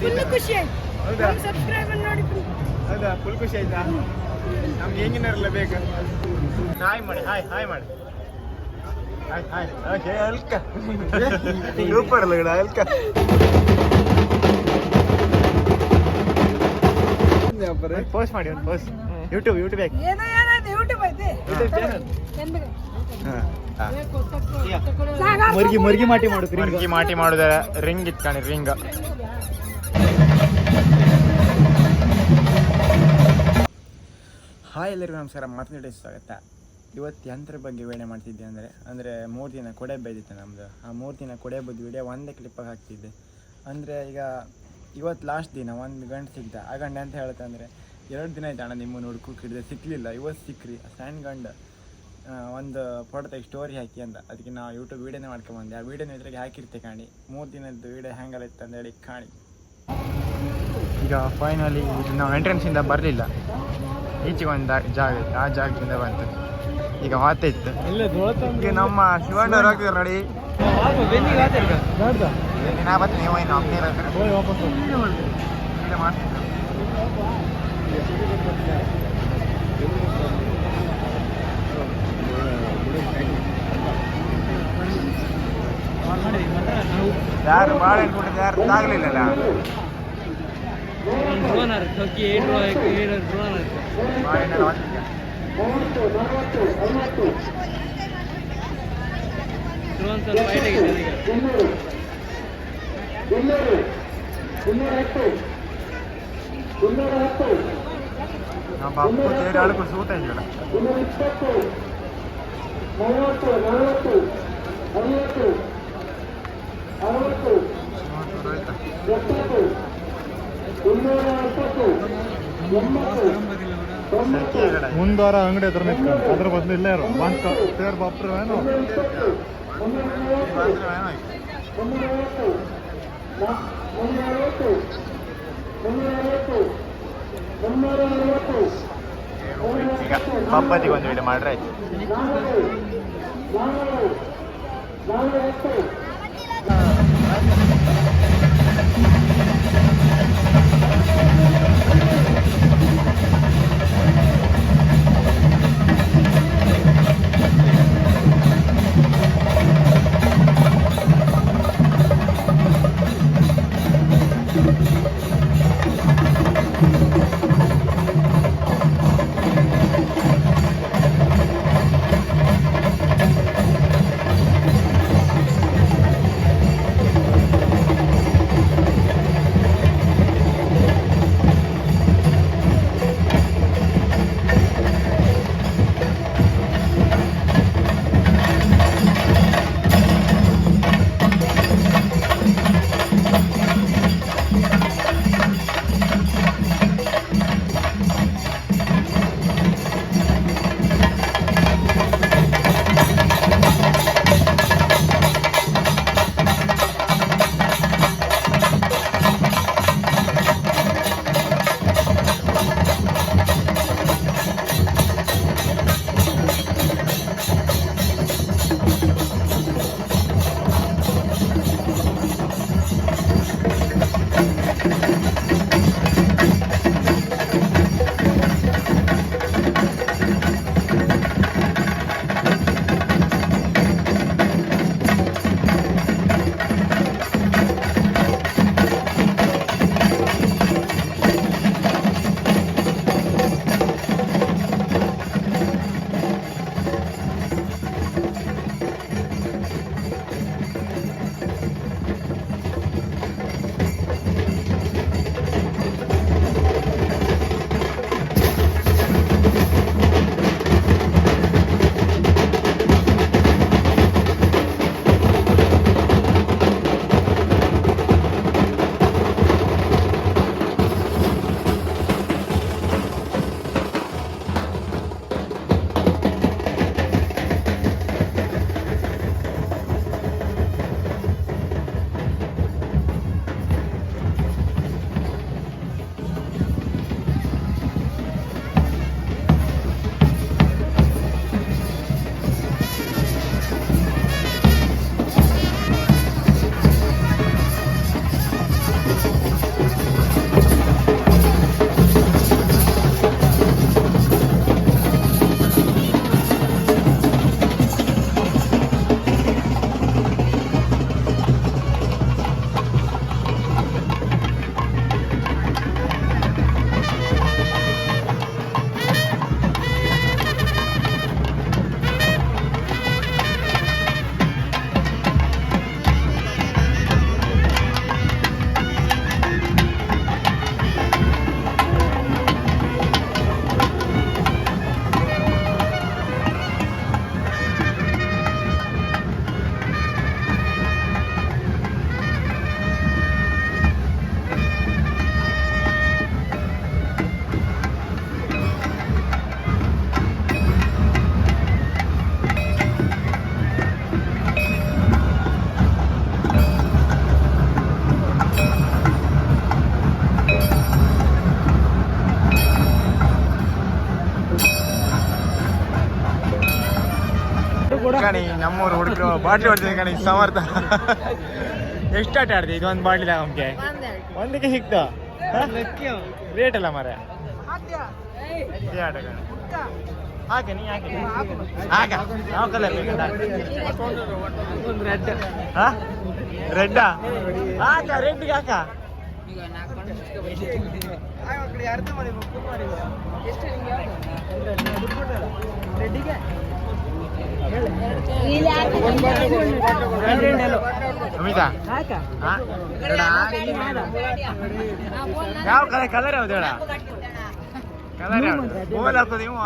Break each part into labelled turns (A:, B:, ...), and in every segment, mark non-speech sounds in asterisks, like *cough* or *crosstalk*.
A: Full ಖುಷಿ ಆಯ್ತು.
B: ಹೌದಾ?
A: ಸಬ್ಸ್ಕ್ರೈಬರ್ ನೋಡಿ
B: ಹೌದಾ? ಫುಲ್ ಖುಷಿ ಆಯ್ತಾ? ನಮ್ಗೆ ಹೆಂಗಿನಾರಲ್ಲ ಬೇಕು ಹಾಯ್ ಮಾಡಿ ಹಾಯ್ ಹಾಯ್ ಮಾಡಿ. Hi hi. ಓಕೆ ಅಲ್ಕ. ಸೂಪರ್ ಅಲ್ಲ ಗಿಡ ಅಲ್ಕ. ಪೋಸ್ಟ್ ಮಾಡಿ ಒಂದು ಪೋಸ್ಟ್ ಯೂಟ್ಯೂಬ್ ಯೂಟ್ಯೂಬ್ ಹಾಕಿ
A: ಏನೋ ಏನಾಯ್ತು ಯೂಟ್ಯೂಬ್ ಐತಿ
B: ಯೂಟ್ಯೂಬ್ ಚಾನಲ್
C: ಮರ್ಗಿ ಮರ್ಗಿ ಮಾಟಿ ಮಾಡುದು
B: ಮರ್ಗಿ ಮಾಟಿ ಮಾಡುದ ರಿಂಗ್ ಇಟ್ಕಣಿ ರಿಂಗ್. ಹಾಯ್ ಎಲ್ಲರಿಗೂ ನಮಸ್ಕಾರ. ಮಾತನಾಡಿ ಸ್ವಾಗತ. ಇವತ್ತು ಯಂತ್ರ ಬಗ್ಗೆ ವೇಳೆ ಮಾಡ್ತಿದ್ದೆ ಅಂದರೆ ಅಂದರೆ ಮೂರು ದಿನ ಕೊಡೆ ಬೈದಿತ್ತು ನಮ್ಮದು ಆ ಮೂರು ದಿನ ಕೊಡೆ ಬದ್ದು ವಿಡಿಯೋ ಒಂದೇ ಕ್ಲಿಪ್ಪಾಗಿ ಹಾಕ್ತಿದ್ದೆ. ಅಂದರೆ ಈಗ ಇವತ್ತು ಲಾಸ್ಟ್ ದಿನ ಒಂದು ಗಂಟೆ ಸಿಗ್ದ. ಆ ಗಂಟೆ ಅಂತ ಹೇಳುತ್ತೆ ಅಂದರೆ, ಎರಡು ದಿನ ಆಯ್ತು ಅಣ್ಣ ನಿಮ್ಮನ್ನು ಹುಡ್ಕೋಕೆ ಹಿಡಿದೆ ಸಿಕ್ಕಲಿಲ್ಲ ಇವತ್ತು ಸಿಕ್ಕ್ರಿ ಸ್ಟ್ಯಾಂಡ್ ಗಂಡ ಒಂದು ಫೋಟೋ ತೆಗಿ ಸ್ಟೋರಿ ಹಾಕಿ ಅಂತ ಅದಕ್ಕೆ ನಾವು ಯೂಟ್ಯೂಬ್ ವೀಡಿಯೋನೇ ಮಾಡ್ಕೊಂಬಂದೆ ಆ ವೀಡಿಯೋನ ಇದ್ರಾಗೆ ಹಾಕಿರ್ತೆ ಕಾಣಿ. ಮೂರು ದಿನದ್ದು ವೀಡಿಯೋ ಹೆಂಗಲ್ಲ ಇತ್ತು ಅಂತ ಹೇಳಿ ಕಾಣಿ. ಈಗ ಫೈನಲಿ ನಾವು ಎಂಟ್ರೆನ್ಸಿಂದ ಬರಲಿಲ್ಲ. ಈಚೆಗೆ ಒಂದು ಜಾಗ ಇತ್ತು. ಆ ಜಾಗದಿಂದ ಬಂತು. ಈಗ ಮಾತಿತ್ತು
C: ಇಲ್ಲ
B: ಈಗ ನಮ್ಮ ಶಿವಣ್ಣವ್ರು ಹೋಗ್ತಾರೆ ನೋಡಿ.
C: ಬೆನ್ನಿಗೆ ಆತ ಈಗ ನೋಡ್ದ?
B: ನಾ ಬರ್ತೀನಿ ನೀವು ಏನು ಅಪ್ನೇ ಇರೋದು.
C: ಹೋಗಿ ವಾಪಸ್ ಹೋಗು.
B: ವಿಡಿಯೋ ಮಾಡ್ತೀನಿ.
C: ನೋಡಿ, ಮಾತ್ರ ನಾವು
B: ಯಾರು ಬಾಳೆಹಣ್ಣು ಕೊಟ್ಟಿದ್ದು ಯಾರು ತಾಗಲಿಲ್ಲಲ್ಲ?
C: ಡ್ರೋನ್ ಆರ್ ಹಕ್ಕಿ ಏಳು ಏಳು ಡ್ರೋನ್ ಆರ್
B: ಬಾಳೆಹಣ್ಣು ಹೊತ್ತಿದ್ದೆ
C: ಡ್ರೋನ್ ಸ್ವಲ್ಪ ಹೈಟ್ ಆಗಿದೆ ಈಗ
B: ನಮ್ಮ ಅಪ್ಪು ಸೇರಿ ಅಳ್ಕು ಸೂತ ಇದೆಯಲ್ಲ ಮುನ್ನೂರ
D: ಮುಂದ್ವಾರ ಅಂಗಡಿ ಹತ್ರ ನಿಂತ್ಕೊಂಡು ಅದ್ರ ಬದಲು ಇಲ್ಲೇ ಇರೋ. ಬಂತ ಸೇರ್ ಬಾಪ್ರು ಏನು.
B: ಹಬ್ಬದಿಗೆ ಒಂದು ವೇಳೆ ಮಾಡ್ರೆ ಆಯ್ತು. ನಾಲ್ಕು Thank you. ನಮ್ಮೂರು ಹುಡುಗರು ಬಾಟ್ಲಿ ಹೊಡ್ತೀನಿ ಕಣಿ ಸಮರ್ಥ. ಎಷ್ಟು ಆಟ ಆಡ್ತೀವಿ ಇದೊಂದು ಬಾಟ್ಲಿ ನಮಗೆ ಒಂದಕ್ಕೆ ಸಿಕ್ತ. ರೇಟ್ ಅಲ್ಲ ಮರ ಆಟ ಕಣ. ಹಾಗೆ, ನೀ ಹಾಗೆ. ಹಾಗ. ಯಾವ ಕಲರ್
C: ರೆಡ್
B: ಹಾ? ರೆಡ್ಡಾ ಹಾಕ ರೆಡ್ಗೆ ಹಾಕ. ಎಷ್ಟು ಹಾ? ಯಾವ ಕಲರ್ ಕಲರ್ ಯಾವ್ದು ಹೇಳ? ಕಲರ್ ಮೊಬೈಲ್ ಬೋಲ್ ಹಾಕೋದು ನೀವು?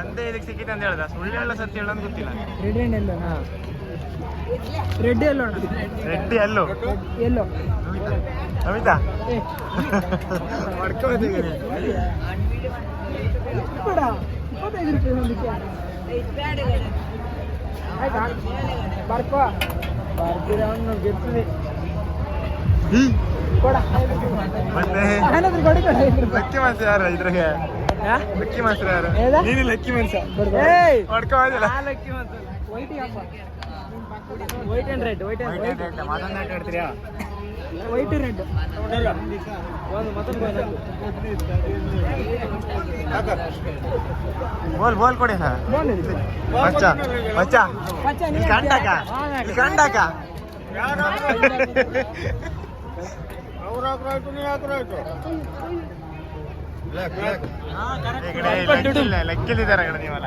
B: ಒಂದೇ ಇದಕ್ಕೆ ಸಿಕ್ಕಿದೆ ಅಂತ ಹೇಳ್ದ. ಸುಳ್ಳು ಹೇಳ ಸತ್ಯ ಹೇಳೋದು ಗೊತ್ತಿಲ್ಲ. Red
C: and
B: yellow red
C: yellow red yellow yellow Amita? ಬರ್ಕೋ. ಬರ್ತೀರ ಅವನು ಗೆಲ್ತೀನಿ
B: ಲಕ್ಕಿ ಮನ್ಸ ಯಾರು ಇದ್ರಾಗೆ? ಲಕ್ಕಿ ಮನ್ಸ ಯಾರು? ನೀನು ಲಕ್ಕಿ ಮನ್ಸ
C: ಏಯ್!
B: ಮಾಡ್ಕೋದಿಲ್ಲ
C: ನಾಲ್ಕು white white and red
B: white and
C: white red ಒಂದು ಮತ್ತೊಂದು
B: ಬೋಲ್ ಬೋಲ್ ಕೊಡಿ ಸರ್. ಮಚ್ಚ ಮಚ್ಚ ಇಲ್ಲಿ ಕಂಡಾಕ ಇಲ್ಲಿ ಕಂಡಾಕ ಲೆಕ್ಕಿಲ್ಲಿದ್ದಾರೆ ಕಣ ನೀವಲ್ಲ?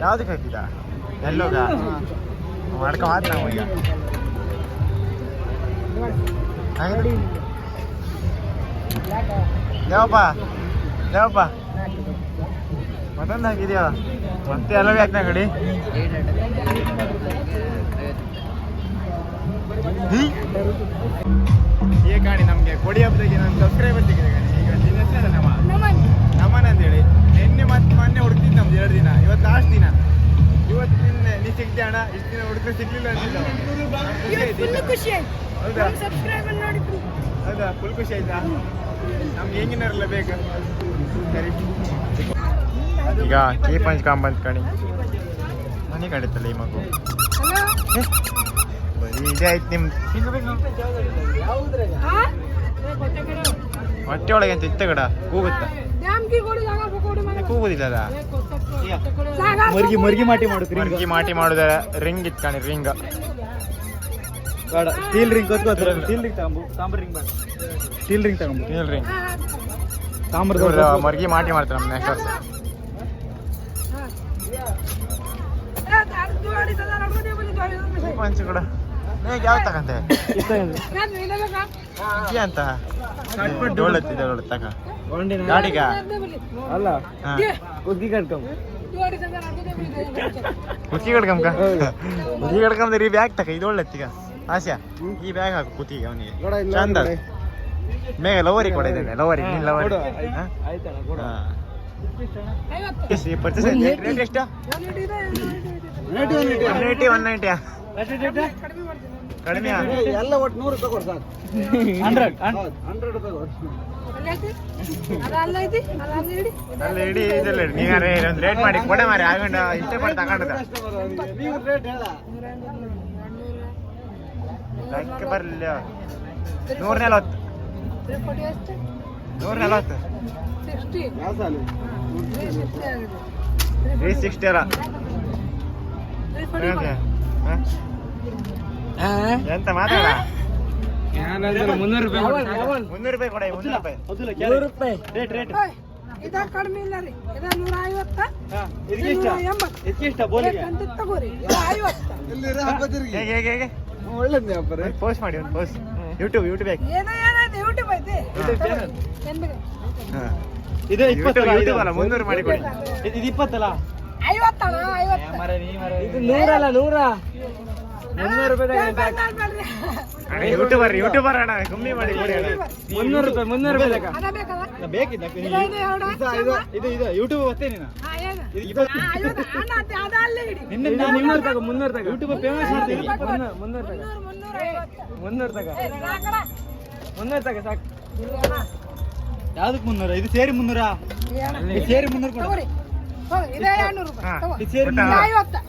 B: ಯಾವ್ದಕ್ಕೆ ಹಾಕಿದ ಎಲ್ಲೋಗ? ಮಾಡ್ಕೊ ಮಾತ್ ನಾವು ಈಗ. ದೇವಪ್ಪ ಯಾವಪ್ಪ ಯಾವಪ್ಪ ಮತ್ತೊಂದು ಹಾಕಿದ್ಯಾ ಮತ್ತೆ ಎಲ್ಲವೇ ಹಾಕ್ನ ಕಡಿ. ಈಗ ಕಾಣಿ ನಮಗೆ ಕೊಡಿ ಹಬ್ಬದಾಗೆ ನಾನು ಸಬ್ಸ್ಕ್ರೈಬರ್ ಸಿಕ್ಕಿದೆ ಕಾಣಿ ಈಗ ನಿನ್ನ ನಮ್ಮ
A: ನಮನ್
B: ನಮನ್ ಅಂತೇಳಿ. ನಿನ್ನೆ ಮತ್ತೆ ಮೊನ್ನೆ ಹುಡುಕ್ತಿದ್ದು ನಮ್ದು ಎರಡು ದಿನ. ಇವತ್ತು ಲಾಸ್ಟ್ ದಿನ. ಇವತ್ತು ನಿನ್ನೆ ನೀ ಸಿಗ್ದೆ ಅಣ್ಣ? ಇಷ್ಟು ದಿನ ಹುಡುಗರು ಸಿಗ್ಲಿಲ್ಲ ಅಂತಿದ್ದ ಖುಷಿ ಆಯ್ತು
A: ಫುಲ್ ಖುಷಿ ಆಯ್ತು.
B: ಹೌದಾ?
A: ಸಬ್ಸ್ಕ್ರೈಬರ್ ನೋಡಿ
B: ಹೌದಾ? ಫುಲ್ ಖುಷಿ ಆಯ್ತಾ? ನಮ್ಗೆ ಹೆಂಗಿನಾರಲ್ಲ ಬೇಕು? ಸರಿ. ಈಗ ಕೀ ಪಂಚ್ ಕಾಂಬಂತ್ ಕಣಿ. ಮನೆ ಕಡಿತಲ್ಲ ಈ ಮಗು. ಬರೀ ಇದೇ ಆಯ್ತು ನಿಮ್
A: ಹಾ
B: ಹೊಟ್ಟೆ ಒಳಗೆ ಅಂತ ಇತ್ತ ಕಡ? ಕೂಗುತ್ತ? ಕೂಗುದಿಲ್ಲ
C: ಮರ್ಗಿ ಮರ್ಗಿ ಮಾಟಿ ಮಾಡುದು
B: ಮರ್ಗಿ ಮಾಟಿ ಮಾಡುದ ರಿಂಗ್ ಇತ್ತು ಕಣಿ ರಿಂಗ್.
C: ಬೇಡ. ಸ್ಟೀಲ್ ರಿಂಗ್ ಗೊತ್ಕೋತ್ರ ಸ್ಟೀಲ್ ರಿಂಗ್. ತಗೊಂಬು. ತಾಮ್ರ ರಿಂಗ್ ಬೇಡ ಸ್ಟೀಲ್ ರಿಂಗ್ ತಗೊಂಬು.
B: Steel ring.
C: ತಾಮ್ರದ
B: ಮರ್ಗಿ ಮಾಟಿ ಮಾಡ್ತಾರೆ ನಮ್ಮ ನೆಕ್ಸ್ಟ್ ವರ್ಷ. ಪಂಚ್ ಕೂಡ ಹೇಗೆ ಯಾವ ತಗಂತೆ? ಅಂತ? ಡೋಳತ್ತಿದೆ ಡೋಳತ್ತಕ ತಗ. ಗಾಡಿಗ?
C: ಅಲ್ಲ.
B: ಹಾ.
C: ಕುದ್ದಿ ಕಟ್ಕೊಂಬ.
B: ಕುತ್ತಿ ಕಡ್ಕಂಕ ಕುತ್ತಿಗೆ ಕಡ್ಕಂದ್ರೆ ಈ ಬ್ಯಾಗ್ ತಕ ಇದು ಒಳ್ಳೆತ್ತೀಗ ಆಸ್ಯಾ ಈ ಬ್ಯಾಗ್ ಹಾಕು ಕುತ್ತಿಗೆ ಅವನಿಗೆ. ಚಂದ ಅದು. ಲವರಿ ಕೊಡ ಇದ್ದೇನೆ ಲವರಿ ನಿನ್ ಲವರಿ. ಎಷ್ಟು ಒನ್ ನೈಂಟಿ ಒನ್ ನೈಂಟಿಯಾ ಕಡಿಮೆ
C: ಎಲ್ಲ ಒಟ್ಟು ನೂರು ರೂಪಾಯಿ ಕೊಡು ಸಾಕು. Hundred hundred. ರೂಪಾಯಿ ಕೊಡು.
B: ಅಲ್ಲಿ ಇಡೀ ಇದೆಲ್ಲ ಇಡಿ. ನೀಗಾರೆ ಒಂದು ರೇಟ್ ಮಾಡಿ ಕೊಡೆ ಮಾರಿ ಆಗಂಡ ಇಷ್ಟಪಟ್ಟು ತಗೊಂಡದ
C: ನೀವು ರೇಟ್ ಹೇಳ.
B: ಲೆಕ್ಕ ಬರಲಿಲ್ಲ. ನೂರ ನಲವತ್ತು ನೂರ ನಲವತ್ತು ತ್ರೀ ಸಿಕ್ಸ್ಟಿ ಅಲ್ಲ? ಎಂತ ಮಾತಾಡ?
C: ಮುನ್ನೂರು ರೂಪಾಯಿ
B: ಮುನ್ನೂರು ರೂಪಾಯಿ ಕೊಡ ಮುನ್ನೂರು ರೂಪಾಯಿ.
C: ನೂರು ರೂಪಾಯಿ. Rate rate.
A: ಇದ ಕಡಿಮೆ ಇಲ್ಲ ರೀ. ಇದ ನೂರ ಐವತ್ತ
C: ಬೋಲಿಗೆ
A: ತಗೋರಿ. ಐವತ್ತ?
C: ಒಳ್ಳೇದು ವ್ಯಾಪಾರ
B: ಪೋಸ್ಟ್ ಮಾಡಿ ಒಂದು ಪೋಸ್ಟ್ ಯೂಟ್ಯೂಬ್ ಯೂಟ್ಯೂಬ್ ಹಾಕಿ.
A: ಏನೋ ಏನಾಯ್ತು ಯೂಟ್ಯೂಬ್ ಐತಿ. ಎಂದಿಗೆ?
C: ಇದು ಇಪ್ಪತ್ತಲ್ಲ
B: ಯೂಟ್ಯೂಬ್ ಅಲ್ಲ ಮುನ್ನೂರು ಮಾಡಿ ಕೊಡಿ.
C: ಇದು ಇದು ಇಪ್ಪತ್ತಲ್ಲ?
A: ಐವತ್ತಲ್ಲ ಐವತ್ತು?
C: ಇದು ನೂರಲ್ಲ ನೂರ. ಮುನ್ನೂರು ರೂಪಾಯಿ
B: ಯೂಟ್ಯೂಬರ್ ಯೂಟ್ಯೂಬರ್ ಅಣ್ಣ ಕಮ್ಮಿ ಮಾಡಿ
C: ಮುನ್ನೂರು ರೂಪಾಯಿ ಮುನ್ನೂರು ರೂಪಾಯಿ ಲೆಕ್ಕ
A: ಅದ
C: ಬೇಕಿದ್ದ
A: ಇದು ಇದು
C: ಯೂಟ್ಯೂಬ್ ಬರ್ತೀನಿ ನೀನು. ತಗೋ ಮುನ್ನೂರು ತಗೋ ಯೂಟ್ಯೂಬ್ ಫೇಮಸ್ ಮಾಡ್ತೀನಿ. ಮುನ್ನೂರು ಮುನ್ನೂರು ತಗೋ
A: ಮುನ್ನೂರು, ಮುನ್ನೂರ ಐವತ್ತು.
C: ಮುನ್ನೂರು ತಗೋ ಮುನ್ನೂರು ತಗೋ ಸಾಕು. ಯಾವ್ದಕ್ಕೆ ಮುನ್ನೂರ? ಇದು ಸೇರಿ ಮುನ್ನೂರ? ಸೇರಿ ಮುನ್ನೂರು ಕೊಡು.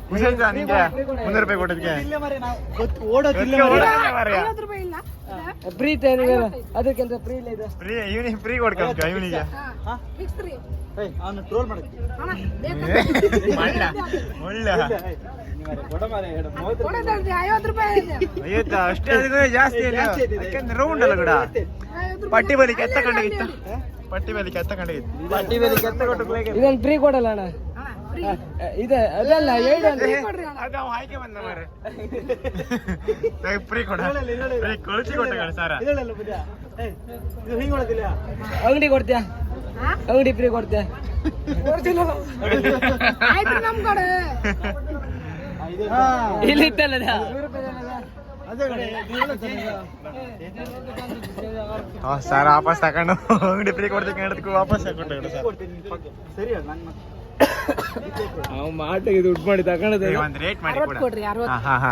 B: ಖುಷಿ ಆಯ್ತಾ ನಿಂಗೆ ಮುನ್ನೂರು ರೂಪಾಯಿ ಕೊಟ್ಟಿದ್ಕೆ?
C: ಇಲ್ಲೇ ಮಾರ್ರೆ ನಾವು. ಗೊತ್ತು ಓಡೋದಿಲ್ಲ
B: ಗೊತ್ತಿಲ್ಲ
C: ಮಾರ್ರೆ.
B: ಓಡೋದಿಲ್ಲ.
A: ರೂಪಾಯಿ ಇಲ್ಲ.
C: ಫ್ರೀ ಅದಕ್ಕಿಂತ ಫ್ರೀ ಇಲ್ಲ ಇದು.
B: ಫ್ರೀ ಇವನಿಗೆ ಫ್ರೀ ಕೊಡ್ಕೊಂತ ಇವನಿಗೆ
C: ಅವನು ಟ್ರೋಲ್ ಮಾಡಕ್ಕೆ.
A: ಐವತ್ತು
B: ಅಷ್ಟೇ ಅದಕ್ಕೂ ಜಾಸ್ತಿ ಇಲ್ಲ.
C: ಜಾಸ್ತಿ
B: ಯಾಕಂದ್ರೆ ರೌಂಡ್ ಅಲ್ಲ ಕೂಡ. ಪಟ್ಟಿ ಬಲಿ
A: ಕೆತ್ತ
B: ಕಂಡಾಗಿತ್ತ. ಪಟ್ಟಿ ಬಲಿ ಕೆತ್ತ ಕಂಡಾಗಿತ್ತು.
C: ಪಟ್ಟಿ ಬಲಿ ಕೆತ್ತ ಕೊಟ್ಟು.
E: ಇದೊಂದು ಫ್ರೀ ಕೊಡಲ್ಲ ಅಣ್ಣ.
A: ಅಣ್ಣ,
E: ಇದೆ ಅದಲ್ಲ
A: ಹೇಳಿ.
B: ಅದು ಆಯ್ಕೆ ಬಂದ ಮಾರೆ ಫ್ರೀ ಕೊಡ. ಕೊಳಿಸಿ ಕೊಟ್ಟ ಸರ್.
E: ಅಂಗಡಿ ಕೊಡ್ತೀಯಾ? ಫ್ರೀ ಕೊಡ್ತೇ.
A: ಕೊಡ್ತಿಲ್ಲ. ನಾವು. ನಮ್ ಕಡೆ.
E: ಇಲ್ಲಿ ಇತ್ತಲ್ಲ
B: ಸರ್ ವಾಪಸ್ ತಕೊಂಡು ಅಂಗಡಿ ಫ್ರೀ ಕೊಡ್ತೀನಿ ಹೇಳದಕ್ಕೂ ವಾಪಸ್ ಸರ್
E: ಅವ್ ಮಾಟಿಗೆ ದುಡ್ಡು ಮಾಡಿ ತಗೊಂಡದ.
B: ಒಂದು ರೇಟ್ ಮಾಡಿ
A: ಕೊಡ್ರಿ ಅರವತ್ತು.
B: ಹಾ ಹಾ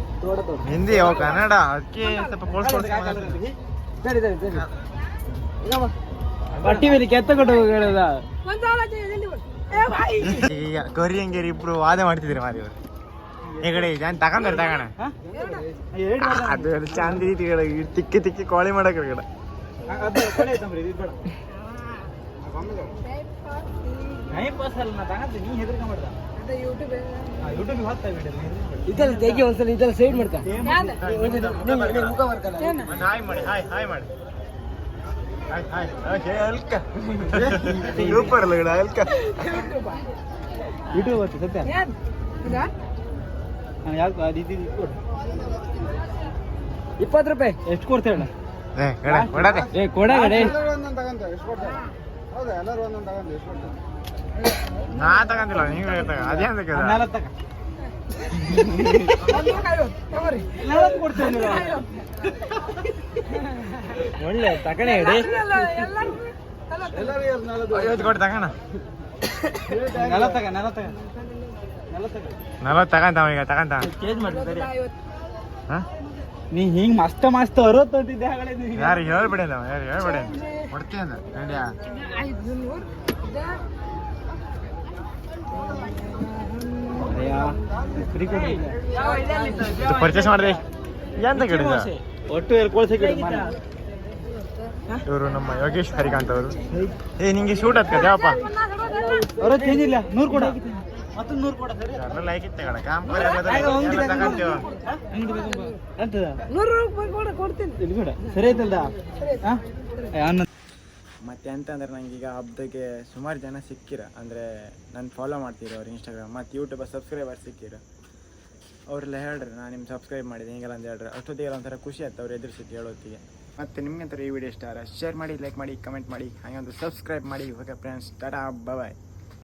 C: ಹಿಂದಿ
B: ಅವ ಕನ್ನಡ? ಅದಕ್ಕೆ ಸ್ವಲ್ಪ
E: ಬಟ್ಟಿ ಮೇಲೆ ಕೆತ್ತ ಕೊಟ್ಟು ಹೇಳದ
B: ಈಗ. ಕೊರಿಯಂಗೇರಿ ಇಬ್ರು ವಾದ ಮಾಡ್ತಿದ್ರು ಮಾರಿ ಇವರು. ಈ ಕಡೆ ನಾನು ತಗೊಂಡ್ರೆ ತಗೋಣ?
C: ಎರಡು
B: ಅದು ಅದು ಚಾಂದಿ ರೀತಿ ತಿಕ್ಕಿ ತಿಕ್ಕಿ ಕೋಳಿ ಮಾಡಕ್ ಕಡೆ
C: ಟೈಮ್ ಪಾಸ್ ಅಲ್ಲ ನಾ ತಗಂತ ನೀ ಹೆದರ್ಕ
E: ಇದೆಲ್ಲ ತೆಗಿ ಒಂದ್ಸಲ ಇದೆಲ್ಲ ಸೈಡ್ ಮಾಡ್ತಾ.
A: ಯಾವ್ದು?
E: ಮುಖ?
B: ಒಂದು ಹಾಯ್. ಮಾಡಿ ಹಾಯ್ ಹಾಯ್ ಮಾಡಿ. ಸೂಪರ್ *laughs* ಅಲ್ಲ ಗಿಡ ಅಲ್ಕ.
C: ಯೂಟ್ಯೂಬ್ ಸತ್ಯ? ಯಾಕೆ ಅದು ಇದು ಒಂದೊಂದು ಕೊಡು.
E: ಇಪ್ಪತ್ತು ರೂಪಾಯಿ.
C: ಎಷ್ಟು ಕೊಡ್ತೇವೆ
B: ಏ ಎಲ್ಲರೂ ಒಂದೊಂದು
E: ಏ ಎಷ್ಟು ಕಡೆ
B: ನಾ ತಗಂತಿಲ್ಲ ನೀವು ತಗ.
C: ಕೊಡ್ತೇವೆ
E: ಒಳ್ಳೆ ತಗಣೆ ಇಡಿ.
B: ಐವತ್ತು ಕೊಟ್ಟು ತಗೋಣ.
C: ನೆಲ ತಗ ನೆಲ ತಗ. ನೆಲ ತಗ.
B: ನಲವತ್ತು ತಗಂತಾವ ಈಗ
C: ಚೇಂಜ್ ನೀ ಹಿಂಗ್ ಮಸ್ತ್ ಮಸ್ತ್ ಹಾಗಡೆ ನೀ
B: ಯಾರು ಹೇಳ್ಬಿಡಿ ಯಾರು ಹೇಳ್ಬಿಡಿ ಕೊಡ್ತೀನಿ ಅಂದ ನಡಿಯಾ
A: ಐದು ನೂರು. ಇದಾ?
C: ಫ್ರೀ ಕೊಡಿ
B: ಪರ್ಚೇಸ್ ಮಾಡಿದೆ. ಎಂತ ಕೇಳಿದ
C: ಒಟ್ಟು
B: ಇವರು ನಮ್ಮ ಯೋಗೇಶ್ ಹರಿಕಾಂತ್ ಅವರು. ಏ ನಿಂಗೆ ಶೂಟ್ ಆಗ್ತದೆ ಯಾವಪ್ಪ
C: ಅವ್ರ ಚೇಂಜ್ ಇಲ್ಲ ನೂರು ಕೂಡ. ಮತ್ತೊಂದು ನೂರು ಕೊಡ ಸರಿ?
B: ಎಲ್ಲ ಲೈಕ್ ಇತ್ತೆ ಕಣ ಕಾಂಪರ್ ಎಲ್ಲ ತಗಂತೀವ
C: ಅಂತದ
A: ನೂರು ರೂಪಾಯಿ ಕೊಡು ಕೊಡ್ತೀನಿ.
C: ಇಲ್ಲಿ ಬೇಡ. ಸರಿ ಆಯ್ತಲ್ದ? ಹಾ? ಅನ್ನ
B: ಮತ್ತೆ ಎಂತ ಅಂದ್ರೆ ನಂಗೆ ಈಗ ಹಬ್ಬಕ್ಕೆ ಸುಮಾರು ಜನ ಸಿಕ್ಕಿರ. ಅಂದರೆ ನಾನು ಫಾಲೋ ಮಾಡ್ತಿರೋ ಅವ್ರು ಇನ್ಸ್ಟಾಗ್ರಾಮ್ ಮತ್ತು ಯೂಟ್ಯೂಬ್ ಸಬ್ಸ್ಕ್ರೈಬರ್ ಸಿಕ್ಕಿರ. ಅವರೆಲ್ಲ ಹೇಳ್ರಿ, ನಾನು ನಿಮ್ಮ ಸಬ್ಸ್ಕ್ರೈಬ್ ಮಾಡಿದೆ, ಹಿಂಗೆಲ್ಲ ಅಂತ ಹೇಳ್ರಿ. ಅಷ್ಟೊತ್ತಿಗೆ ಒಂಥರ ಖುಷಿ ಆಯ್ತು ಅವ್ರು ಎದುರಿಸಿದ್ದು ಹೇಳೋತ್ತಿಗೆ. ಮತ್ತು ನಿಮ್ಗೆ ಈ ವಿಡಿಯೋ ಇಷ್ಟ ಶೇರ್ ಮಾಡಿ ಲೈಕ್ ಮಾಡಿ ಕಮೆಂಟ್ ಮಾಡಿ ಹಾಗೆ ಒಂದು ಸಬ್ಸ್ಕ್ರೈಬ್ ಮಾಡಿ. ಓಕೆ ಫ್ರೆಂಡ್ಸ್ ಟಾಟಾ ಬಾಯ್